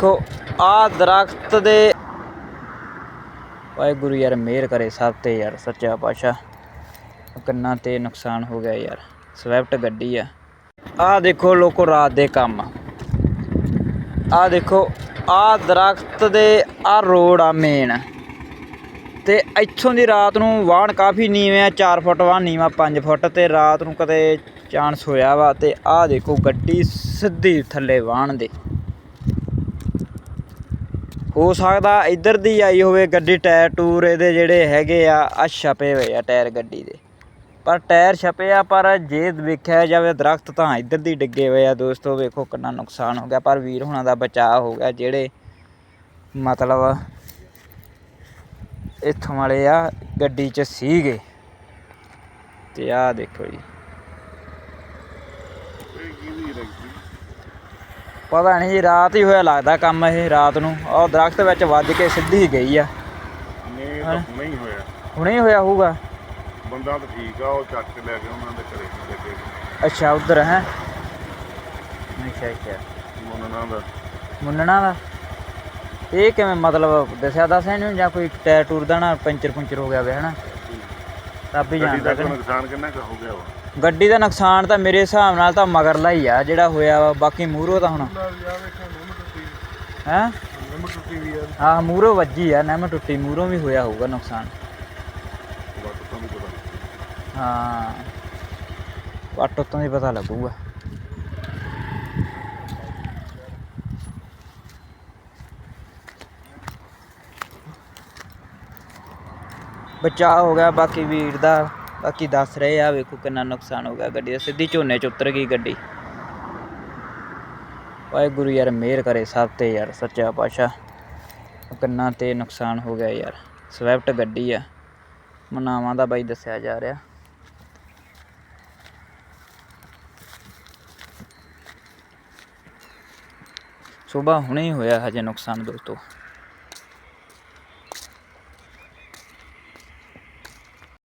ਦੇਖੋ ਆ ਦਰਖਤ ਦੇ ਵਾਹਿਗੁਰੂ ਯਾਰ, ਮਿਹਰ ਕਰੇ ਸਭ ਤੇ ਯਾਰ, ਸੱਚਾ ਪਾਤਸ਼ਾਹ। ਕੰਨਾਂ ਤੇ ਨੁਕਸਾਨ ਹੋ ਗਿਆ ਯਾਰ ਸਵਿਫਟ ਗੱਡੀ ਆ। ਆ ਦੇਖੋ ਲੋਕੋ, ਰਾਤ ਦੇ ਕੰਮ ਆ। ਦੇਖੋ ਆ ਦਰਖਤ ਦੇ ਆ ਰੋਡ ਆ ਮੇਨ ਤੇ ਇੱਥੋਂ ਦੀ ਰਾਤ ਨੂੰ ਵਾਹਣ ਕਾਫੀ ਨੀਵੇਂ ਆ 4 ਫੁੱਟ ਵਾਹਣ ਨੀਵਾਂ 5 ਫੁੱਟ। ਤੇ ਰਾਤ ਨੂੰ ਕਦੇ ਚਾਂਸ ਹੋਇਆ ਵਾ, ਤੇ ਆਹ ਦੇਖੋ ਗੱਡੀ ਸਿੱਧੀ ਥੱਲੇ ਵਾਹਣ ਦੇ। ਹੋ ਸਕਦਾ ਇੱਧਰ ਦੀ ਆਈ ਹੋਵੇ ਗੱਡੀ ਟਾਇਰ ਟੂਰ ਇਹਦੇ ਜਿਹੜੇ ਹੈਗੇ ਆ ਆ ਛਪੇ ਹੋਏ ਆ ਟਾਇਰ ਗੱਡੀ ਦੇ। ਪਰ ਟਾਇਰ ਛਪੇ ਆ, ਪਰ ਜੇ ਵੇਖਿਆ ਜਾਵੇ ਦਰਖਤ ਤਾਂ ਇੱਧਰ ਦੀ ਡਿੱਗੇ ਹੋਏ ਆ ਦੋਸਤੋ, ਵੇਖੋ ਕਿੰਨਾ ਨੁਕਸਾਨ ਹੋ ਗਿਆ। ਪਰ ਵੀਰ ਹੁਣਾਂ ਦਾ ਬਚਾਅ ਹੋ ਗਿਆ, ਜਿਹੜੇ ਮਤਲਬ ਇੱਥੋਂ ਵਾਲੇ ਆ, ਗੱਡੀ 'ਚ ਸੀਗੇ। ਤੇ ਆਹ ਦੇਖੋ ਜੀ। ਪਤਾ ਨਹੀਂ ਜੀ ਰਾਤ ਹੀ ਹੋਇਆ ਲੱਗਦਾ ਕੰਮ ਇਹ ਰਾਤ ਨੂੰ। ਉਹ ਦਰਖਤ ਵਿੱਚ ਵੱਜ ਕੇ ਸਿੱਧੀ ਗਈ ਆ। ਨਹੀਂ ਹਾਂ। ਤਾਂ ਨਹੀਂ ਹੋਇਆ। ਹੁਣੇ ਹੀ ਹੋਇਆ ਹੋਊਗਾ? ਬੰਦਾ ਤਾਂ ਠੀਕ ਆ ਉਹ ਚੱਕ ਕੇ ਲੈ ਕੇ ਉਹਨਾਂ ਦੇ ਘਰੇ ਹੀ ਲੱਗੇ ਅੱਛਾ ਉਧਰ ਹੈ? ਅੱਛਾ ਅੱਛਾ। ਮੁੰਨਾਂ ਦਾ। ਮੁੰਨਣਾ ਦਾ? ਇਹ ਕਿਵੇਂ ਮਤਲਬ ਦੱਸਿਆ ਦੱਸਿਆ ਨਹੀਂ ਜਾਂ ਕੋਈ ਟਾਇਰ ਟੂਰ ਦਾ ਨਾ ਪੰਚਰ ਪੁੰਚਰ ਹੋ ਗਿਆ ਵੇ ਹਨਾ? ਰੱਬ ਹੀ ਜਾਣਦਾ ਕਿ। ਨੁਕਸਾਨ ਕਿੰਨਾ ਕੁ ਹੋ ਗਿਆ ਵਾ? ਗੱਡੀ ਦਾ ਨੁਕਸਾਨ ਤਾਂ ਮੇਰੇ ਹਿਸਾਬ ਨਾਲ ਤਾਂ ਮਗਰਲਾ ਹੀ ਆ, ਜਿਹੜਾ ਹੋਇਆ ਵਾ, ਬਾਕੀ ਮੂਹਰੋਂ ਤਾਂ ਹੁਣ। ਹੈ? ਹਾਂ, ਮੂਹਰੋਂ ਵੱਜੀ ਆ ਨਹਿਮ ਟੁੱਟੀ, ਮੂਹਰੋਂ ਵੀ ਹੋਇਆ ਹੋਊਗਾ ਨੁਕਸਾਨ। ਹਾਂ। ਵਾਟੋ ਤੋਂ ਹੀ ਪਤਾ ਲੱਗੂਗਾ। ਬਚਾਅ ਹੋ ਗਿਆ, ਬਾਕੀ ਵੀਰ ਦਾ। ਬਾਕੀ ਦੱਸ ਰਹੇ ਆ, ਵੇਖੋ ਕਿੰਨਾ ਨੁਕਸਾਨ ਹੋ ਗਿਆ ਗੱਡੀ ਦਾ। ਸਿੱਧੀ ਝੋਨੇ ਚ ਉਤਰ ਗਈ ਗੱਡੀ। ਵਾਹਿਗੁਰੂ ਯਾਰ, ਮਿਹਰ ਕਰੇ ਸਭ ਤੇ ਯਾਰ, ਸੱਚਾ ਪਾਤਸ਼ਾਹ। ਕਿੰਨਾ ਤੇ ਨੁਕਸਾਨ ਹੋ ਗਿਆ ਯਾਰ। ਸਵਿਫਟ ਗੱਡੀ ਆ। ਮਨਾਵਾਂ ਦਾ ਬਾਈ ਦੱਸਿਆ ਜਾ ਰਿਹਾ। ਸੁਬਾ ਹੁਣੇ ਹੀ ਹੋਇਆ ਹਜੇ ਨੁਕਸਾਨ ਦੋਸਤੋ।